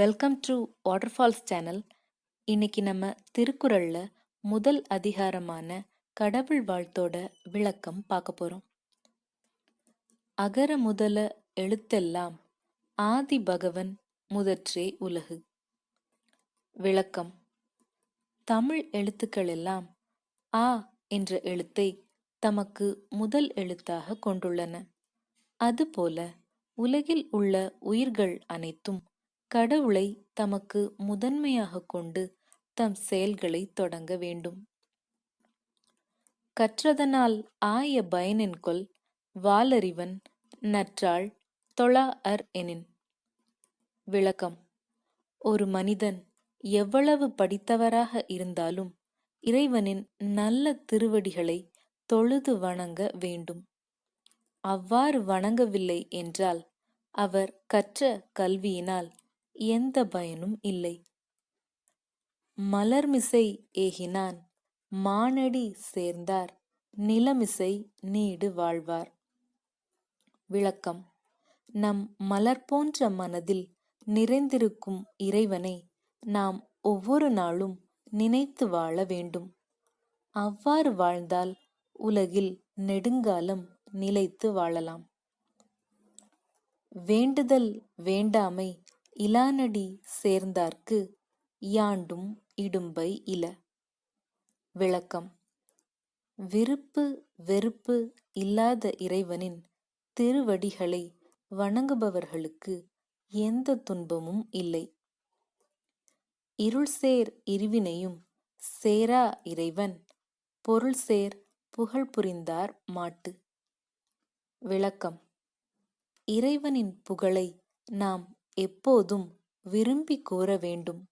Welcome to waterfalls channel இன்னைக்கு நம்ம திருக்குறளில் முதல் அதிகாரமான கடவுள் வாழ்த்தோட விளக்கம் பார்க்க போகிறோம் அகர முதல எழுத்தெல்லாம் ஆதி பகவன் முதற்றே உலகு. விளக்கம். தமிழ் எழுத்துக்கள் எல்லாம் ஆ என்ற எழுத்தை தமக்கு முதல் எழுத்தாக கொண்டுள்ளன. அதுபோல உலகில் உள்ள உயிர்கள் அனைத்தும் கடவுளை தமக்கு முதன்மையாக கொண்டு தம் செயல்களை தொடங்க வேண்டும். கற்றதனால் ஆய பயனென்கொல் வாலறிவன் நற்றாள் தொழா அர் எனின். விளக்கம். ஒரு மனிதன் எவ்வளவு படித்தவராக இருந்தாலும் இறைவனின் நல்ல திருவடிகளை தொழுது வணங்க வேண்டும். அவ்வாறு வணங்கவில்லை என்றால் அவர் கற்ற கல்வியினால் எந்த பயனும் இல்லை. மலர்மிசை ஏகினான். மானடி சேர்ந்தார். நிலமிசை நீடு வாழ்வார். விளக்கம். நம் மலர் போன்ற மனதில் நிறைந்திருக்கும் இறைவனை நாம் ஒவ்வொரு நாளும் நினைத்து வாழ வேண்டும். அவ்வாறு வாழ்ந்தால் உலகில் நெடுங்காலம் நிலைத்து வாழலாம். வேண்டுதல் வேண்டாமை இலானடி சேர்ந்தார்க்கு யாண்டும் இடும்பை இல. விளக்கம். விருப்பு வெறுப்பு இல்லாத இறைவனின் திருவடிகளை வணங்குபவர்களுக்கு எந்த துன்பமும் இல்லை. இருள் சேர் இருவினையும் சேரா இறைவன் பொருள் சேர் புகழ் புரிந்தார் மாட்டு. விளக்கம். இறைவனின் புகழை நாம் எப்போதும் விரும்பி கூற வேண்டும்.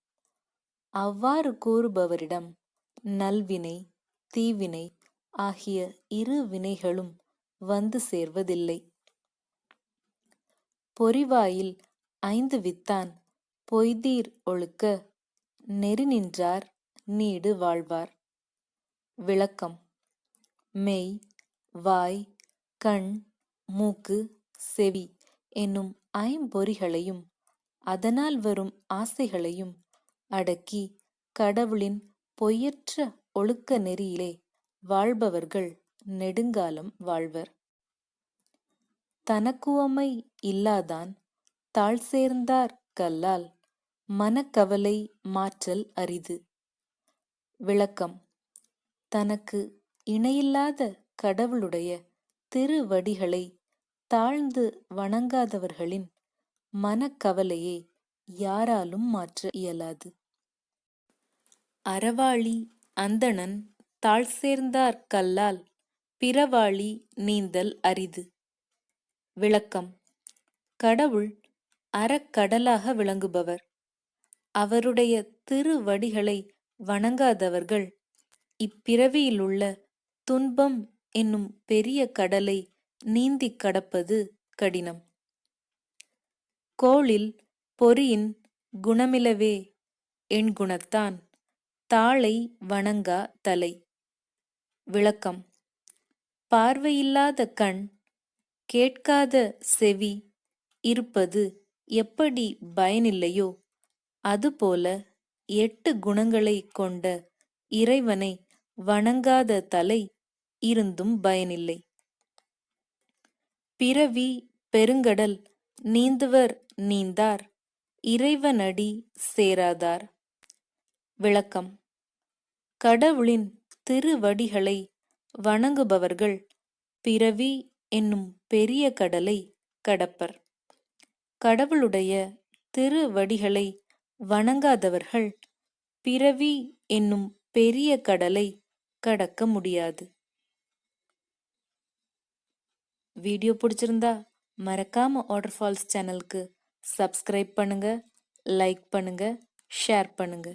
அவ்வாறு கூறுபவரிடம் நல்வினை தீவினை ஆகிய இரு வினைகளும் வந்து சேர்வதில்லை. பொறிவாயில் ஐந்து வித்தான் பொய்தீர் ஒழுக்க நெறி நின்றார் நீடு வாழ்வார். விளக்கம். மெய் வாய் கண் மூக்கு செவி என்னும் ஐம்பொறிகளையும் அதனால் வரும் ஆசைகளையும் அடக்கி கடவுளின் பொய்யற்ற ஒழுக்க நெறியிலே வாழ்பவர்கள் நெடுங்காலம் வாழ்வர். தனக்குவமை இல்லாதான் தாழ் சேர்ந்தார் கல்லால் மனக்கவலை மாற்றல் அரிது. விளக்கம். தனக்கு இணையில்லாத கடவுளுடைய திருவடிகளை தாழ்ந்து வணங்காதவர்களின் மனக்கவலையை யாராலும் மாற்ற இயலாது. அறவாளி அந்தணன் தாழ் சேர்ந்தார் கல்லால் பிறவாளி நீந்தல் அரிது. விளக்கம். கடவுள் அறக்கடலாக விளங்குபவர். அவருடைய திருவடிகளை வணங்காதவர்கள். இப்பிறவியிலுள்ள துன்பம் என்னும் பெரிய கடலை நீந்திக் கடப்பது கடினம். கோளில் பொறியின் குணமிலவே என் குணத்தான். தாளை வணங்கா தலை. விளக்கம். பார்வையில்லாத கண் கேட்காத செவி இருப்பது எப்படி பயனில்லையோ அதுபோல எட்டு குணங்களை கொண்ட இறைவனை வணங்காத தலை இருந்தும் பயனில்லை. பிறவி பெருங்கடல் நீந்துவர் நீந்தார் இறைவனடி சேராதார். விளக்கம். கடவுளின் திருவடிகளை வணங்குபவர்கள் பிறவி என்னும் பெரிய கடலை கடப்பர். கடவுளுடைய திருவடிகளை வணங்காதவர்கள் பிறவி என்னும் பெரிய கடலை கடக்க முடியாது. வீடியோ பிடிச்சிருந்தா மறக்காம வாட்டர் ஃபால்ஸ் சேனலுக்கு சப்ஸ்கிரைப் பண்ணுங்க லைக் பண்ணுங்க ஷேர் பண்ணுங்க.